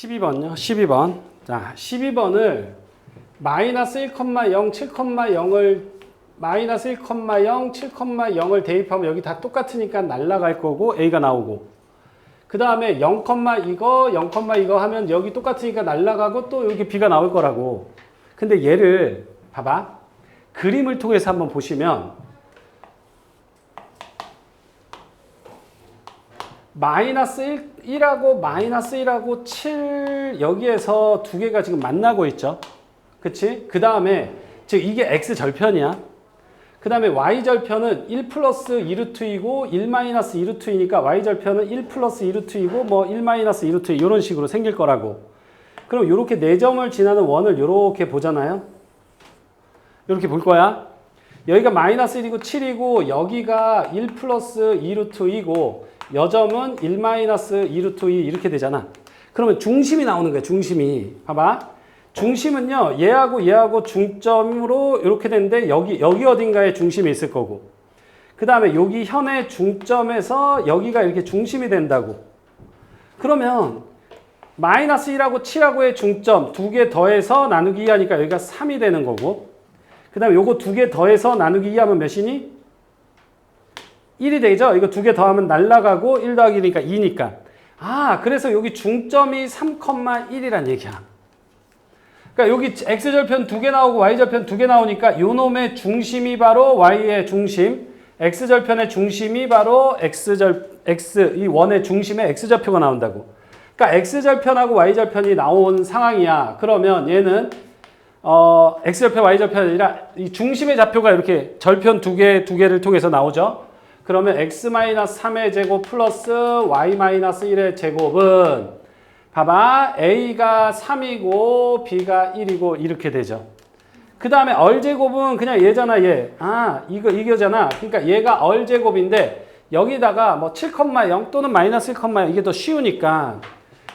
12번요. 12번. 자, 12번을 마이너스 1,0, 7,0을 마이너스 1,0, 7,0을 대입하면 여기 다 똑같으니까 날라갈 거고 A가 나오고 그 다음에 0, 이거 0, 이거 하면 여기 똑같으니까 날라가고 또 여기 B가 나올 거라고 근데 얘를 봐봐 그림을 통해서 한번 보시면 마이너스 1, 1하고 마이너스 1하고 7 여기에서 두 개가 지금 만나고 있죠. 그치? 그 다음에 즉 이게 x 절편이야. 그 다음에 y 절편은 1 플러스 2루트이고 1 마이너스 2루트이니까 y 절편은 1 플러스 2루트이고 뭐1 마이너스 2루트 이런 식으로 생길 거라고. 그럼 이렇게 4점을 지나는 원을 이렇게 보잖아요. 이렇게 볼 거야. 여기가 마이너스 1이고 7이고 여기가 1 플러스 2루트이고 여점은 1 마이너스 2루트 2 이렇게 되잖아. 그러면 중심이 나오는 거야. 중심이. 봐봐. 중심은요. 얘하고 얘하고 중점으로 이렇게 되는데 여기 여기 어딘가에 중심이 있을 거고. 그 다음에 여기 현의 중점에서 여기가 이렇게 중심이 된다고. 그러면 마이너스 1하고 7하고의 중점 두 개 더해서 나누기 2하니까 여기가 3이 되는 거고. 그 다음에 요거 두 개 더해서 나누기 2 하면 몇이니? 1이 되죠? 이거 두 개 더하면 날라가고 1 더하기 1이니까 2니까. 아, 그래서 여기 중점이 3,1이란 얘기야. 그러니까 여기 x절편 두 개 나오고 y절편 두 개 나오니까 요 놈의 중심이 바로 y의 중심, x절편의 중심이 바로 x절 x 이 원의 중심에 x좌표가 나온다고. 그러니까 x절편하고 y절편이 나온 상황이야. 그러면 얘는 어, x절편, y절편이 아니라 이 중심의 좌표가 이렇게 절편 두 개, 두 개를 통해서 나오죠. 그러면 x-3의 제곱 플러스 y-1의 제곱은 봐봐 a가 3이고 b가 1이고 이렇게 되죠. 그 다음에 얼제곱은 그냥 얘잖아 얘. 아 이거 이거잖아. 그러니까 얘가 얼제곱인데 여기다가 뭐 7,0 또는 마이너스 1,0 이게 더 쉬우니까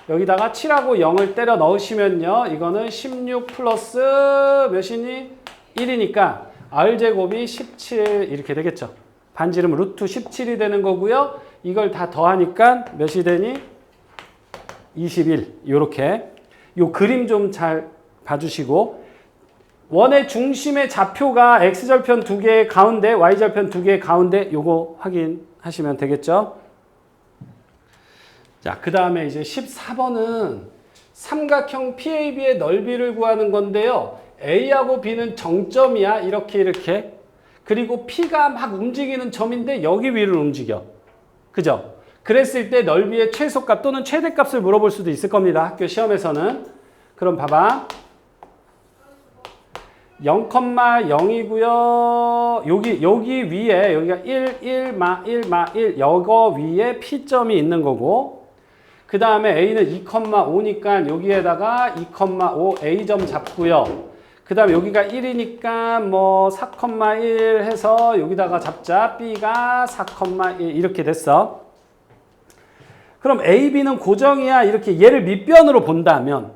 여기다가 7하고 0을 때려 넣으시면요. 이거는 16 플러스 몇이니? 1이니까 r제곱이 17 이렇게 되겠죠. 반지름 루트 17이 되는 거고요. 이걸 다 더하니까 몇이 되니? 21. 요렇게. 요 그림 좀 잘 봐주시고 원의 중심의 좌표가 x절편 두개 가운데 y절편 두개 가운데 요거 확인하시면 되겠죠. 자, 그 다음에 이제 14번은 삼각형 PAB의 넓이를 구하는 건데요. A하고 B는 정점이야. 이렇게 이렇게. 그리고 P가 막 움직이는 점인데 여기 위를 움직여. 그죠? 그랬을 때 넓이의 최소값 또는 최대값을 물어볼 수도 있을 겁니다. 학교 시험에서는. 그럼 봐봐. 0,0이고요. 여기 여기 위에 여기가 1, 1, 마 1, 마 1. 여거 위에 P점이 있는 거고. 그 다음에 A는 2,5니까 여기에다가 2,5 A점 잡고요. 그 다음에 여기가 1이니까 뭐 4,1 해서 여기다가 잡자. B가 4,1 이렇게 됐어. 그럼 A, B는 고정이야. 이렇게 얘를 밑변으로 본다면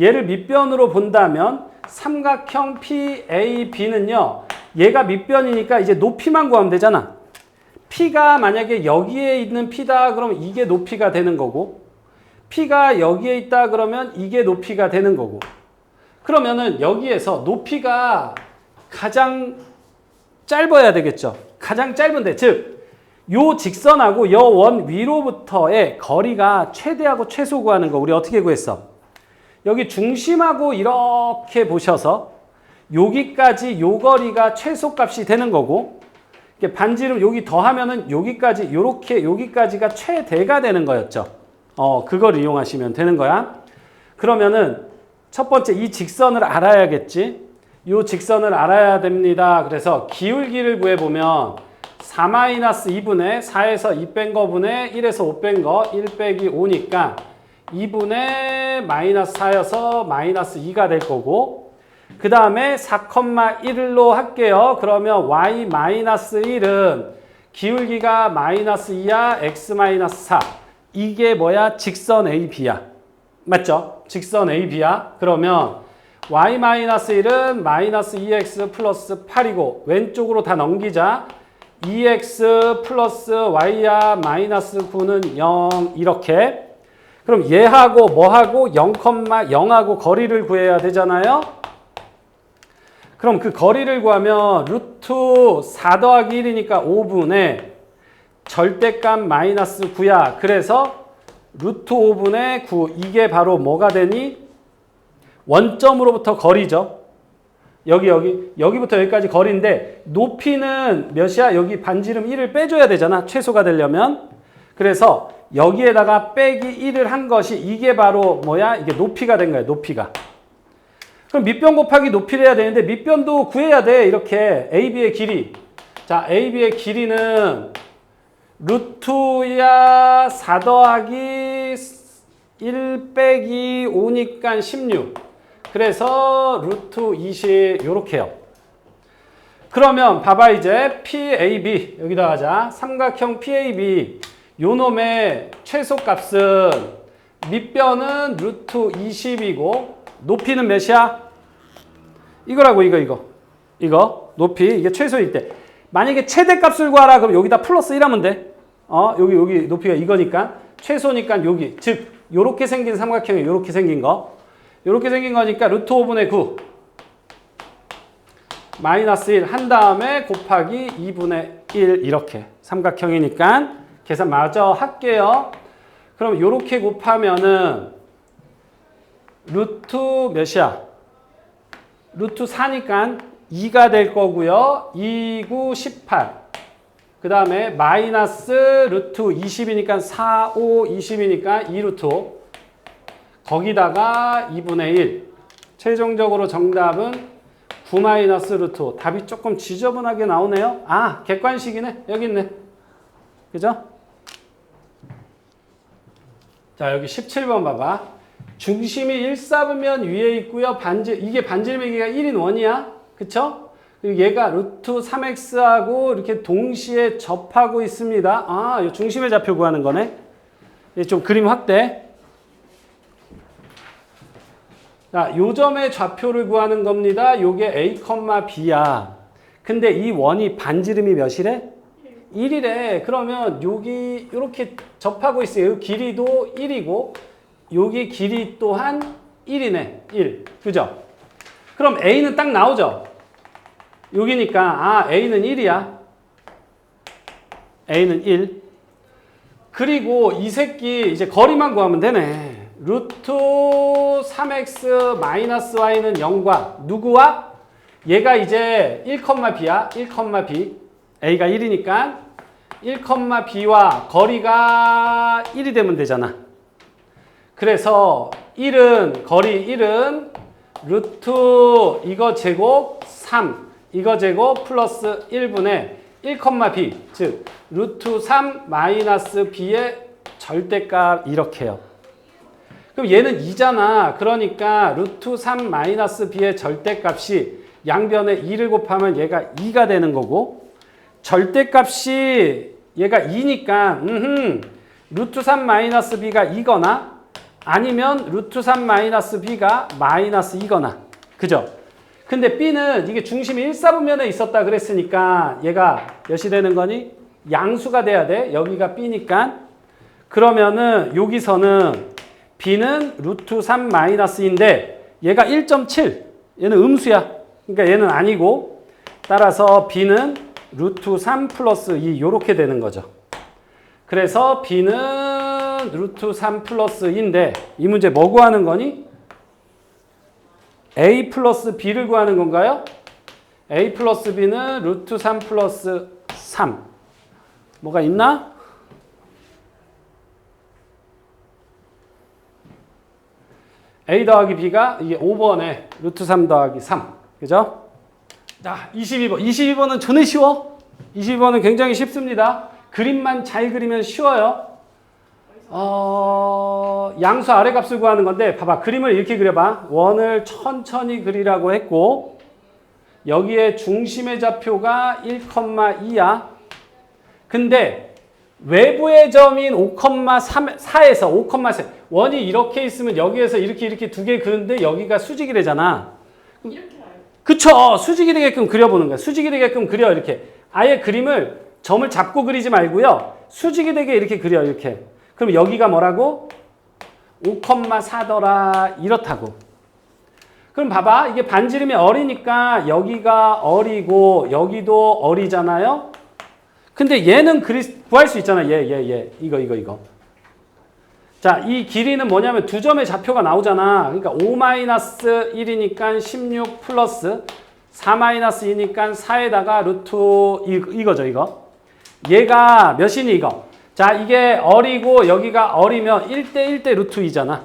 얘를 밑변으로 본다면 삼각형 PAB는요. 얘가 밑변이니까 이제 높이만 구하면 되잖아. P가 만약에 여기에 있는 P다 그러면 이게 높이가 되는 거고 P가 여기에 있다 그러면 이게 높이가 되는 거고 그러면은 여기에서 높이가 가장 짧아야 되겠죠. 가장 짧은데 즉 요 직선하고 요 원 위로부터의 거리가 최대하고 최소 구하는 거 우리 어떻게 구했어? 여기 중심하고 이렇게 보셔서 여기까지 요 거리가 최소값이 되는 거고 반지름 여기 더하면은 여기까지 요렇게 여기까지가 최대가 되는 거였죠. 어, 그걸 이용하시면 되는 거야. 그러면은 첫 번째 이 직선을 알아야겠지. 요 직선을 알아야 됩니다. 그래서 기울기를 구해 보면 4-2분의 4에서 2 뺀 거분의 1에서 5 뺀 거 1 빼기 5니까 2분의 마이너스 4여서 마이너스 2가 될 거고 그 다음에 4,1로 할게요. 그러면 y 마이너스 1은 기울기가 마이너스 2야 x 마이너스 4 이게 뭐야? 직선 AB야. 맞죠? 직선 AB야. 그러면 y 마이너스 1은 마이너스 2x 플러스 8이고 왼쪽으로 다 넘기자. 2x 플러스 y야 마이너스 9는 0 이렇게 그럼 얘하고 뭐하고 0,0하고 거리를 구해야 되잖아요. 그럼 그 거리를 구하면 루트 4 더하기 1이니까 5분의 절대값 마이너스 9야. 그래서 루트 5분의 9 이게 바로 뭐가 되니? 원점으로부터 거리죠. 여기 여기 여기부터 여기까지 거리인데 높이는 몇이야? 여기 반지름 1을 빼줘야 되잖아. 최소가 되려면. 그래서 여기에다가 빼기 1을 한 것이 이게 바로 뭐야? 이게 높이가 된 거야. 높이가. 그럼 밑변 곱하기 높이를 해야 되는데 밑변도 구해야 돼. 이렇게 AB의 길이. 자, AB의 길이는 루트야 4 더하기 1 빼기 5니까 16. 그래서 루트 20 요렇게 요. 그러면 봐봐 이제 PAB 여기다 하자. 삼각형 PAB 요 놈의 최소값은 밑변은 루트 20이고 높이는 몇이야? 이거라고 이거 이거 이거 높이 이게 최소일 때 만약에 최대값을 구하라 그럼 여기다 플러스 1 하면 돼. 어 여기 여기 높이가 이거니까 최소니까 여기 즉 요렇게 생긴 삼각형이 요렇게 생긴 거 요렇게 생긴 거니까 루트 5분의 9 마이너스 1 한 다음에 곱하기 2분의 1 이렇게 삼각형이니까 계산 마저 할게요. 그럼 요렇게 곱하면은 루트 몇이야? 루트 4니까 2가 될 거고요. 2, 9, 18. 그 다음에 마이너스 루트 20이니까 4, 5, 20이니까 2루트 5. 거기다가 2분의 1. 최종적으로 정답은 9 마이너스 루트 5. 답이 조금 지저분하게 나오네요. 아, 객관식이네. 여기 있네. 그죠? 자, 여기 17번 봐봐. 중심이 1, 4분면 위에 있고요. 반질, 이게 반질매기가 1인 원이야. 그쵸? 얘가 루트 3x하고 이렇게 동시에 접하고 있습니다. 아, 이 중심의 좌표 구하는 거네. 이좀 그림 확대. 자, 요점의 좌표를 구하는 겁니다. 요게 a, b야. 근데 이 원이 반지름이 몇이래? 1이래. 그러면 여기 이렇게 접하고 있어요. 요 길이도 1이고 여기 길이 또한 1이네. 1. 그죠? 그럼 a는 딱 나오죠? 여기니까 아 a는 1이야. a는 1. 그리고 이 새끼 이제 거리만 구하면 되네. 루트 3x 마이너스 y는 0과 누구와? 얘가 이제 1,b야. 1,b. a가 1이니까 1,b와 거리가 1이 되면 되잖아. 그래서 1은 거리 1은 루트 이거 제곱 3 이거 제곱 플러스 1분의 1,b 즉 루트 3 마이너스 b의 절대값 이렇게요. 그럼 얘는 2잖아. 그러니까 루트 3 마이너스 b의 절대값이 양변에 2를 곱하면 얘가 2가 되는 거고 절대값이 얘가 2니까 음흠, 루트 3 마이너스 b가 2거나 아니면 루트 3 마이너스 b가 마이너스 2거나 그죠? 근데 b는 이게 중심이 1, 4분면에 있었다 그랬으니까 얘가 몇이 되는 거니? 양수가 돼야 돼. 여기가 b니까 그러면은 여기서는 b는 루트 3 마이너스인데 얘가 1.7 얘는 음수야. 그러니까 얘는 아니고 따라서 b는 루트 3 플러스 2 요렇게 되는 거죠. 그래서 b는 루트 3 플러스 2인데 이 문제 뭐 구하는 거니? A 플러스 b를 구하는 건가요? a 플러스 b는 루트 3 플러스 3 뭐가 있나? a 더하기 b가 이게 5번에 루트 3 더하기 3 그죠? 자 22번 22번은 전에 쉬워 22번은 굉장히 쉽습니다 그림만 잘 그리면 쉬워요 어, 양수 아래 값을 구하는 건데 봐봐. 그림을 이렇게 그려봐. 원을 천천히 그리라고 했고 여기에 중심의 좌표가 1,2야. 근데 외부의 점인 5,4에서 5,4 원이 이렇게 있으면 여기에서 이렇게 이렇게 두 개 그는데 여기가 이렇게 나요. 그쵸. 수직이 되게끔 그려보는 거야. 수직이 되게끔 그려 이렇게. 아예 그림을 점을 잡고 그리지 말고요. 수직이 되게 이렇게 그려 이렇게 그럼 여기가 뭐라고 5,4더라 이렇다고. 그럼 봐봐. 이게 반지름이 어리니까 여기가 어리고 여기도 어리잖아요. 근데 얘는 그리, 구할 수 있잖아. 얘, 얘, 얘. 이거, 이거, 이거. 자, 이 길이는 뭐냐면 두 점의 좌표가 나오잖아. 그러니까 5-1이니까 16 플러스 4-2니까 4에다가 루트 이, 이거죠, 이거. 얘가 몇이니 이거? 자, 이게 어리고 여기가 어리면 1대 1대 루트 2잖아.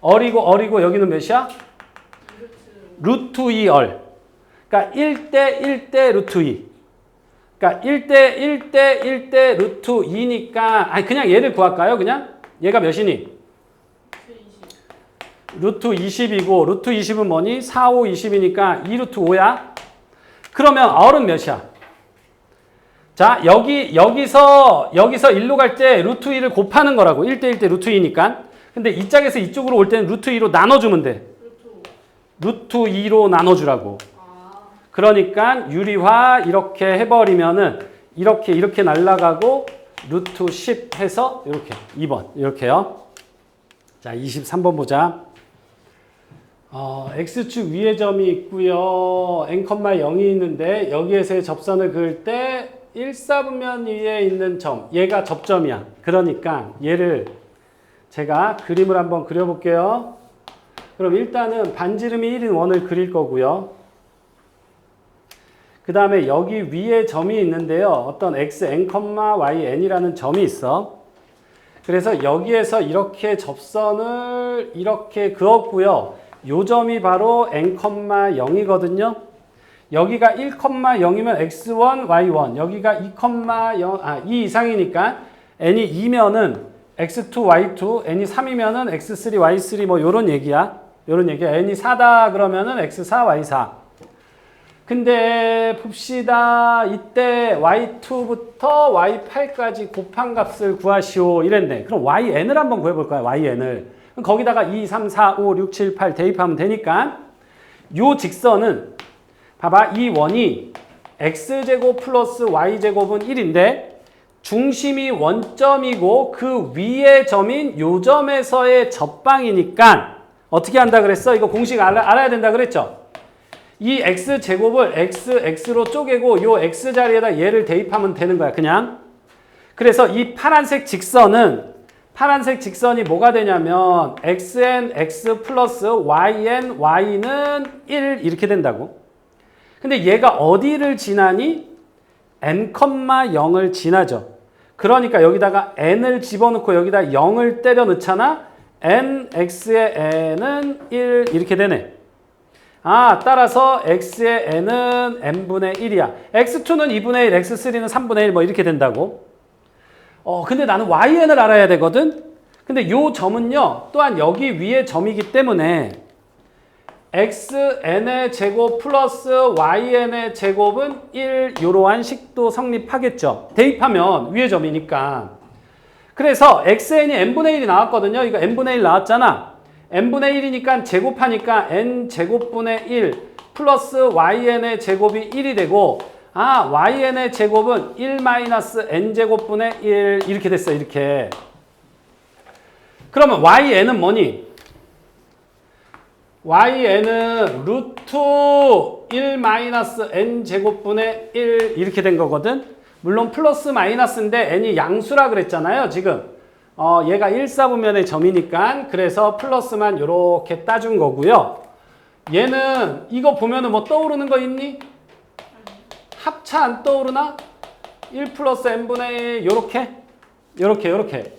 어리고 어리고 여기는 몇이야? 루트 2얼. 그러니까 1대 1대 루트 2. 그러니까 1대 1대 1대 루트 2니까 아니 그냥 얘를 구할까요? 그냥? 얘가 몇이니? 루트 20이고 루트 20은 뭐니? 4, 5, 20이니까 2 루트 5야. 그러면 얼은 몇이야? 자, 여기 여기서 여기서 1로 갈 때 루트 2를 곱하는 거라고. 1대 1 대 루트 2니까. 근데 이 짝에서 이쪽으로 올 때는 루트 2로 나눠 주면 돼. 루트 2로 나눠 주라고. 그러니까 유리화 이렇게 해버리면은 이렇게 이렇게 날라가고 루트 10 해서 이렇게 2번 이렇게요. 자 23번 보자. 어, x축 위에 점이 있고요. n, 0이 있는데 여기에서의 접선을 그을 때 1사분면 위에 있는 점 얘가 접점이야. 그러니까 얘를 제가 그림을 한번 그려볼게요. 그럼 일단은 반지름이 1인 원을 그릴 거고요. 그 다음에 여기 위에 점이 있는데요. 어떤 x n, y n이라는 점이 있어. 그래서 여기에서 이렇게 접선을 이렇게 그었고요. 요 점이 바로 n, 0이거든요. 여기가 1,0이면 x1, y1. 여기가 2,0, 아, 2 이상이니까 n이 2면은 x2, y2, n이 3이면은 x3, y3 뭐 요런 얘기야. 요런 얘기야. n이 4다 그러면은 x4, y4. 근데 봅시다. 이때 y2부터 y8까지 곱한 값을 구하시오. 이랬네. 그럼yn을 한번 구해볼까요?yn을. 그럼 거기다가 2, 3, 4, 5, 6, 7, 8 대입하면 되니까 요 직선은 봐봐. 이 원이 x제곱 플러스 y제곱은 1인데 중심이 원점이고 그 위의 점인 요 점에서의 접방이니까 어떻게 한다 그랬어? 이거 공식 알아, 알아 야 된다 그랬죠? 이 x 제곱을 x x로 쪼개고 요 x 자리에다 얘를 대입하면 되는 거야 그냥 그래서 이 파란색 직선은 파란색 직선이 뭐가 되냐면 xn x 플러스 yn y는 1 이렇게 된다고 근데 얘가 어디를 지나니 n, 0을 지나죠 그러니까 여기다가 n을 집어넣고 여기다 0을 때려 넣잖아 n, x의 n은 1 이렇게 되네 아, 따라서 x의 n은 n분의 1이야. x2는 2분의 1, x3는 3분의 1 뭐 이렇게 된다고. 어, 근데 나는yn을 알아야 되거든. 근데 요 점은요. 또한 여기 위에 점이기 때문에 xn의 제곱 플러스 yn의 제곱은 1 이러한 식도 성립하겠죠. 대입하면 위에 점이니까. 그래서 xn이 n분의 1이 나왔거든요. 이거 n분의 1 나왔잖아. n분의 1이니까 제곱하니까 n 제곱분의 1 플러스 yn의 제곱이 1이 되고 아 yn의 제곱은 1 마이너스 n 제곱분의 1 이렇게 됐어 이렇게 그러면 yn은 뭐니? Yn은 루트 1 마이너스 n 제곱분의 1 이렇게 된 거거든 물론 플러스 마이너스인데 n이 양수라 그랬잖아요 지금 어, 얘가 1사분면의 점이니까 그래서 플러스만 이렇게 따준 거고요. 얘는 이거 보면은 뭐 떠오르는 거 있니? 합차 안 떠오르나? 1 플러스 n분의 1 요렇게 요렇게 요렇게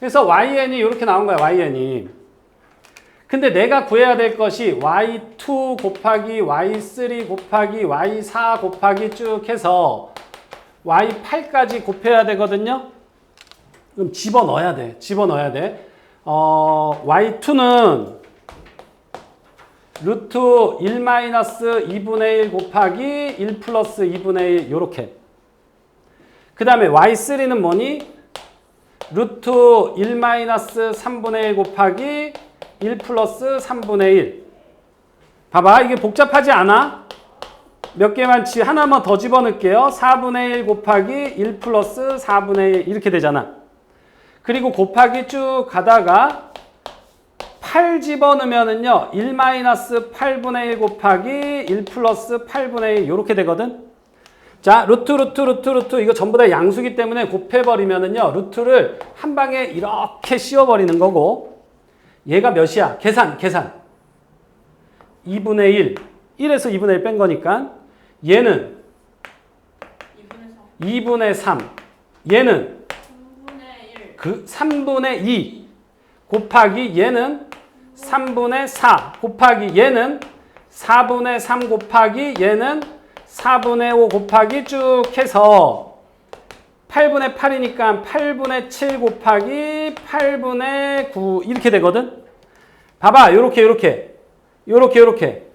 그래서yn이 이렇게 나온 거야 yn이 근데 내가 구해야 될 것이 y2 곱하기 y3 곱하기 y4 곱하기 쭉 해서 y8까지 곱해야 되거든요 그럼 집어넣어야 돼. 집어넣어야 돼. 어, y2는 루트 1 마이너스 2분의 1 곱하기 1 플러스 2분의 1 요렇게. 그 다음에 y3는 뭐니? 루트 1 마이너스 3분의 1 곱하기 1 플러스 3분의 1. 봐봐. 이게 복잡하지 않아? 몇 개만 치 하나만 더 집어넣을게요. 4분의 1 곱하기 1 플러스 4분의 1 이렇게 되잖아. 그리고 곱하기 쭉 가다가 8 집어넣으면은요 1 마이너스 8분의 1 곱하기 1 플러스 8분의 1 이렇게 되거든 자 루트 루트 루트 루트 이거 전부 다 양수기 때문에 곱해버리면은요 루트를 한 방에 이렇게 씌워버리는 거고 얘가 몇이야? 계산 계산. 2분의 1 1에서 2분의 1 뺀 거니까 얘는 2분의 3 얘는 3분의 1. 그 3분의 2 곱하기 얘는 3분의 4 곱하기 얘는 4분의 3 곱하기 얘는 4분의 5 곱하기 쭉 해서 8분의 8이니까 8분의 7 곱하기 8분의 9 이렇게 되거든. 봐봐 요렇게 요렇게 요렇게 요렇게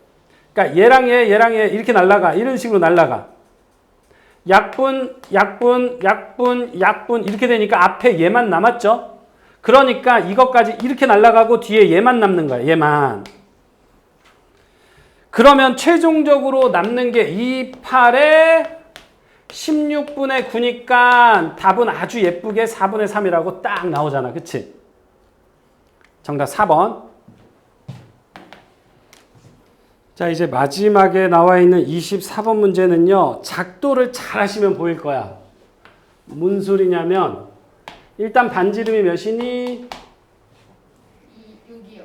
그러니까 얘랑 얘 얘랑 얘 이렇게 날라가 이런 식으로 날라가 약분 약분 약분 약분 이렇게 되니까 앞에 얘만 남았죠. 그러니까 이것까지 이렇게 날아가고 뒤에 얘만 남는 거야. 얘만. 그러면 최종적으로 남는 게 2, 8에 16분의 9니까 답은 아주 예쁘게 4분의 3이라고 딱 나오잖아. 그치? 정답 4번. 자, 이제 마지막에 나와 있는 24번 문제는요. 작도를 잘 하시면 보일 거야. 뭔 소리냐면 일단 반지름이 몇이니? 6이요.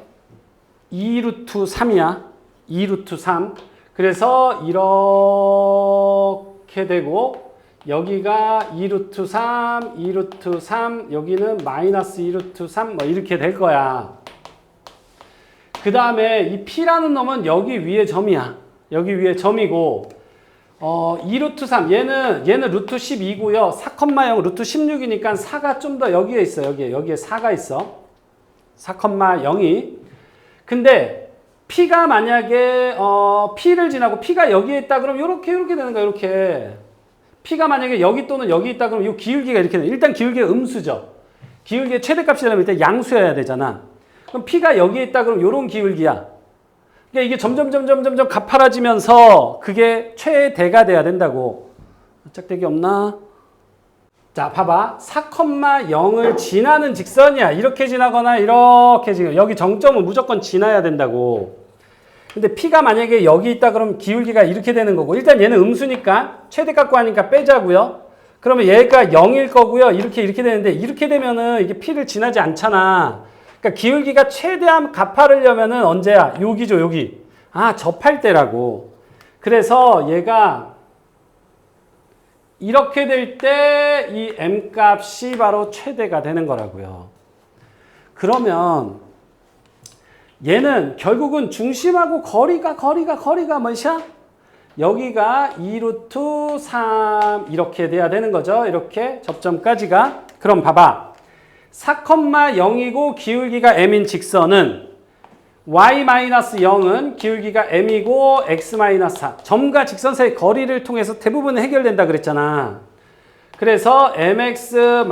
2 루트 3이야. 2 루트 3. 그래서 이렇게 되고 여기가 2 루트 3, 2 루트 3, 여기는 마이너스 2 루트 3 뭐 이렇게 될 거야. 그 다음에 이 P라는 놈은 여기 위에 점이야. 여기 위에 점이고 어, 2 루트 3 얘는 얘는 루트 12고요. 4,0 루트 16이니까 4가 좀 더 여기에 있어. 여기에 여기에 4가 있어. 4,0이 근데 P가 만약에 어, P를 지나고 P가 여기에 있다 그러면 이렇게 이렇게 되는 거야. 이렇게 P가 만약에 여기 또는 여기 있다 그러면 이 기울기가 이렇게 돼. 일단 기울기가 음수죠. 기울기의 최대값이라면 일단 양수여야 되잖아. 그럼 P가 여기에 있다 그러면 이런 기울기야. 그러니까 이게 점점 점점 점점 가파라지면서 그게 최대가 돼야 된다고. 짝대기 없나? 자, 봐봐. 4,0을 지나는 직선이야. 이렇게 지나거나 이렇게 지금 여기 정점은 무조건 지나야 된다고. 근데 P가 만약에 여기 있다 그러면 기울기가 이렇게 되는 거고. 일단 얘는 음수니까 최대값 구하니까 빼자고요. 그러면 얘가 0일 거고요. 이렇게 이렇게 되는데 이렇게 되면은 이게 P를 지나지 않잖아. 그러니까 기울기가 최대한 가파르려면은 언제야? 여기죠, 여기. 아, 접할 때라고. 그래서 얘가 이렇게 될 때 이 m 값이 바로 최대가 되는 거라고요. 그러면 얘는 결국은 중심하고 거리가 거리가 거리가 뭐야? 여기가 2루트 3 이렇게 돼야 되는 거죠. 이렇게 접점까지가. 그럼 봐봐. 4,0이고 기울기가 m인 직선은 y-0은 기울기가 m이고 x-4 점과 직선 사이 거리를 통해서 대부분 해결된다 그랬잖아. 그래서 mx-y-4m은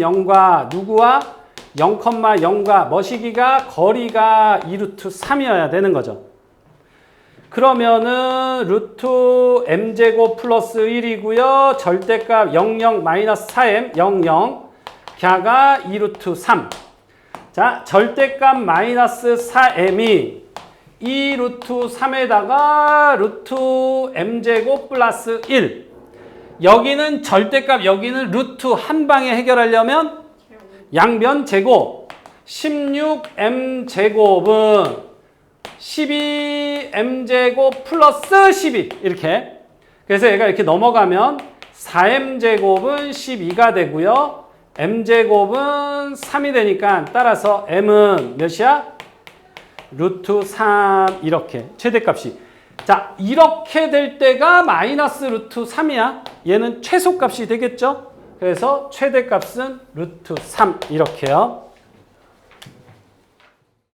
0과 누구와 0,0과 머시기가 거리가 2루트 3이어야 되는 거죠. 그러면은 루트 m제곱 플러스 1이고요. 절대값 00 마이너스 4m 00 갸가 2루트 3. 자, 절대값 마이너스 4m이 2 루트 3에다가 루트 m제곱 플러스 1. 여기는 절대값, 여기는 루트 한 방에 해결하려면 양변 제곱 16m 제곱은 12m제곱 플러스 12 이렇게. 그래서 얘가 이렇게 넘어가면 4m제곱은 12가 되고요. M제곱은 3이 되니까 따라서 m은 몇이야? 루트 3 이렇게. 최대값이. 자 이렇게 될 때가 마이너스 루트 3이야. 얘는 최소값이 되겠죠 그래서 최대값은 루트 3 이렇게요